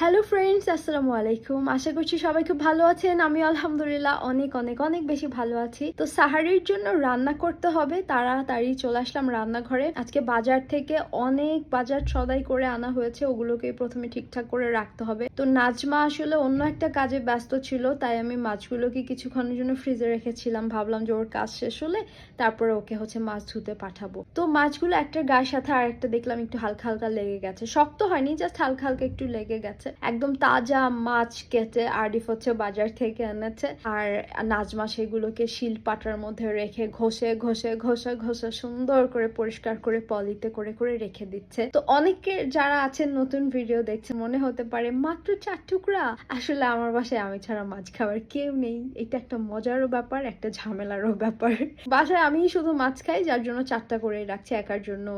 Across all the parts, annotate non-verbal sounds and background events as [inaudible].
Hello friends আসসালামু আলাইকুম। আশা করছি সবাই খুব ভালো আছেন। আমি আলহামদুলিল্লাহ অনেক অনেক অনেক বেশি ভালো আছি। তো সাহারির জন্য রান্না করতে হবে। তাড়াতাড়ি চলে আসলাম রান্নাঘরে। আজকে বাজার থেকে অনেক বাজার সদাই করে আনা হয়েছে। ওগুলোকে প্রথমে ঠিকঠাক করে রাখতে হবে। তো নাজমা আসলে অন্য একটা কাজে ব্যস্ত ছিল। তাই আমি মাছগুলোকে কিছুক্ষণের জন্য ফ্রিজে রেখেছিলাম। ভাবলাম যে ওর কাজ শেষ হলে তারপরে ওকে হচ্ছে মাছ ধুতে পাঠাবো। তো মাছগুলো একটা গায়ের সাথে আর একটা দেখলাম একটু হালকা হালকা লেগে গেছে। শক্ত হয়নি জাস্ট হালকা হালকা একটু লেগে গেছে। একদম তাজা মাছ কেটে আরিফ হচ্ছে বাজার থেকে এনেছে। আর নাজমা সেগুলোকে শিল পাটার মধ্যে রেখে ঘষে ঘষে ঘষে ঘষে সুন্দর করে পরিষ্কার করে পলিতে করে করে রেখে দিচ্ছে। তো অনেকে যারা আছেন, নতুন ভিডিও দেখছে মনে হতে পারে মাত্র চার টুকরা। আসলে আমার বাসায় আমি ছাড়া মাছ খাবার কেউ নেই। এটা একটা মজারও ব্যাপার, একটা ঝামেলারও ব্যাপার। বাসায় আমি শুধু মাছ খাই, যার জন্য চারটা করে রাখছি, একার জন্য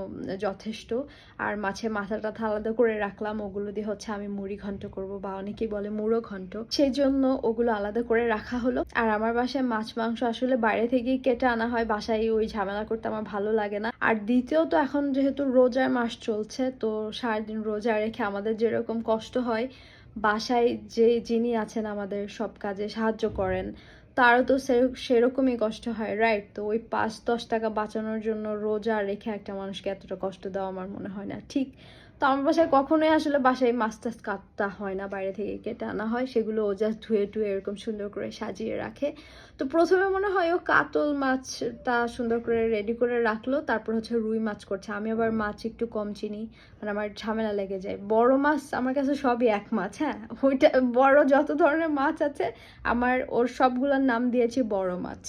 যথেষ্ট। আর মাছের মাথাটা আলাদা করে রাখলাম, ওগুলো দিয়ে হচ্ছে আমি মুড়ি ঘন্ট করব বা অনেকেই বলে মুড়ো ঘন্ট। সেই জন্য ওগুলো আলাদা করে রাখা হলো। আর আমার বাসায় মাছ মাংস আসলে বাইরে থেকেই কেটে আনা হয়। বাসায় ওই ঝামেলা করতে আমার ভালো লাগে না। আর দ্বিতীয়ত এখন যেহেতু রোজার মাস চলছে, তো সারাদিন রোজা রেখে আমাদের যেরকম কষ্ট হয়, বাসায় যে যিনি আছেন আমাদের সব কাজে সাহায্য করেন, তারও তো সেরকমই কষ্ট হয় রাইট তো ওই পাঁচ দশ টাকা বাঁচানোর জন্য রোজা রেখে একটা মানুষকে এতটা কষ্ট দেওয়া আমার মনে হয় না। ঠিক তো আমার বাসায় কখনোই আসলে বাসায় মাছ টাছ কাটতে হয় না, বাইরে থেকে কেটে আনা হয়। সেগুলো ও জাস্ট ধুয়ে টুয়ে এরকম সুন্দর করে সাজিয়ে রাখে। তো প্রথমে মনে হয় ও কাতল মাছটা সুন্দর করে রেডি করে রাখল, তারপর হচ্ছে রুই মাছ করছে। আমি আবার মাছ একটু কম চিনি মানে আমার ঝামেলা লেগে যায়। বড় মাছ আমার কাছে সবই এক মাছ হ্যাঁ? ওইটা বড় যত ধরনের মাছ আছে, আমার ওর সবগুলোর নাম দিয়েছি বড় মাছ।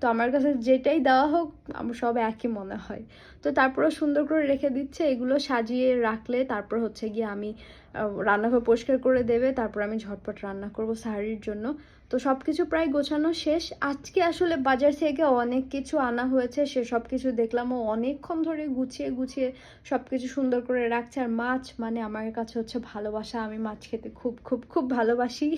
তো আমার কাছে যেটাই দেওয়া হোক আমার সব একই মনে হয়। তো তারপরে সুন্দর করে রেখে দিচ্ছে, এগুলো সাজিয়ে রাখলে তারপর হচ্ছে গিয়ে আমি রান্নাঘর পরিষ্কার করে দেবে, তারপর আমি ঝটপট রান্না করব সাহারির জন্য। তো সব কিছু প্রায় গোছানো শেষ। আজকে আসলে বাজার থেকে অনেক কিছু আনা হয়েছে, সে সব কিছু দেখলাম ও অনেকক্ষণ ধরে গুছিয়ে গুছিয়ে সব কিছু সুন্দর করে রাখছে। আর মাছ মানে আমার কাছে হচ্ছে ভালোবাসা, আমি মাছ খেতে খুব খুব খুব ভালোবাসি।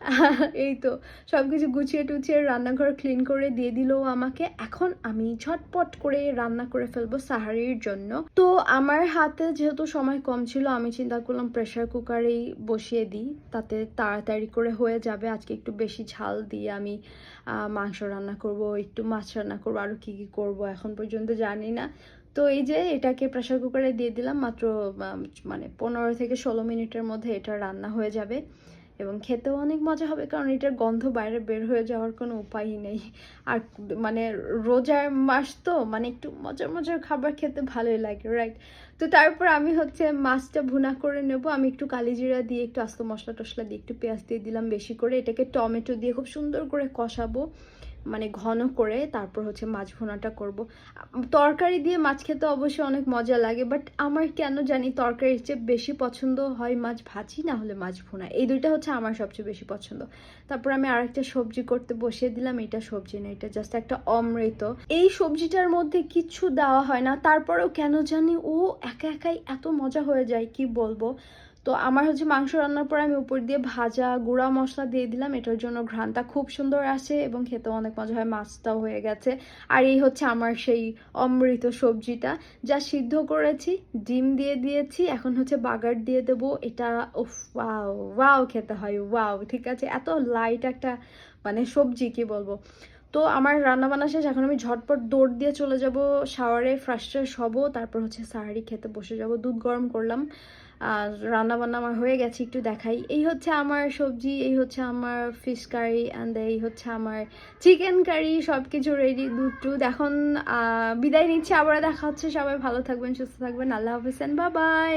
[laughs] এই তো সব কিছু গুছিয়ে টুছিয়ে রান্নাঘর ক্লিন করে দিয়ে দিল আমাকে। এখন আমি ঝটপট করে রান্না করে ফেলব সাহারির জন্য। তো আমার হাতে যেহেতু সময় কম ছিল, আমি চিন্তা করলাম প্রেশার কুকারেই বসিয়ে দিই, তাতে তাড়াতাড়ি করে হয়ে যাবে। আজকে একটু বেশি ঝাল দিয়ে আমি মাংস রান্না করব, একটু মাছ রান্না করব, আর কি কি করব এখন পর্যন্ত জানি না। তো এই যে এটাকে প্রেশার কুকারে দিয়ে দিলাম, মাত্র মানে পনেরো থেকে ষোলো মিনিটের মধ্যে এটা রান্না হয়ে যাবে। এবং খেতেও অনেক মজা হবে, কারণ এটার গন্ধ বাইরে বের হয়ে যাওয়ার কোনো উপায়ই নেই। আর মানে রোজার মাস তো মানে একটু মজার মজার খাবার খেতে ভালোই লাগে রাইট তো তারপর আমি হচ্ছে মাছটা ভুনা করে নেব। আমি একটু কালিজিরা দিয়ে একটু আস্ত মশলা টশলা দিয়ে একটু পেঁয়াজ দিয়ে দিলাম বেশি করে। এটাকে টমেটো দিয়ে খুব সুন্দর করে কষাবো। মানে ঘন করে তারপর হচ্ছে মাছ ভোনাটা করব। তরকারি দিয়ে মাছ খেতে অবশ্যই অনেক মজা লাগে বাট আমার কেন জানি তরকারির চেয়ে বেশি পছন্দ হয় মাছ ভাজি না হলে মাছ ভোনা। এই দুইটা হচ্ছে আমার সবচেয়ে বেশি পছন্দ। তারপর আমি আরেকটা সবজি করতে বসিয়ে দিলাম, এটা সবজি না, এটা জাস্ট একটা অমৃত। এই সবজিটার মধ্যে কিচ্ছু দেওয়া হয় না, তারপরেও কেন জানি ও একা একাই এত মজা হয়ে যায়, কি বলব? তো আমার হচ্ছে মাংস রান্নার পর আমি উপর দিয়ে ভাজা গুঁড়া মশলা দিয়ে দিলাম। এটার জন্য ঘ্রাণটা খুব সুন্দর আসে এবং খেতে অনেক মজা হয়, মাছটাও হয়ে গেছে। আর এই হচ্ছে আমার সেই অমৃত সবজিটা। যা সিদ্ধ করেছি, ডিম দিয়ে দিয়েছি, এখন হচ্ছে বাগার দিয়ে দেবো। এটা উফ, ওয়াও ওয়াও খেতে হয়, ওয়াও, ঠিক আছে? এত লাইট একটা মানে সবজি, কি বলব? তো আমার রান্না বান্না শেষ, এখন আমি ঝটপট দৌড় দিয়ে চলে যাব। শাওয়ারে ফ্রেশ হব, তারপর হচ্ছে সাহারি খেতে বসে যাব। দুধ গরম করলাম। আর রান্না বান্না আমার হয়ে গেছে, একটু দেখাই। এই হচ্ছে আমার সবজি, এই হচ্ছে আমার ফিশ কারি অ্যান্ড এই হচ্ছে আমার চিকেন কারি সব কিছু রেডি দুধ টুধ। এখন বিদায় নিচ্ছি আবার দেখা হচ্ছে। সবাই ভালো থাকবেন, সুস্থ থাকবেন। আল্লাহ হাফিজ বা বাই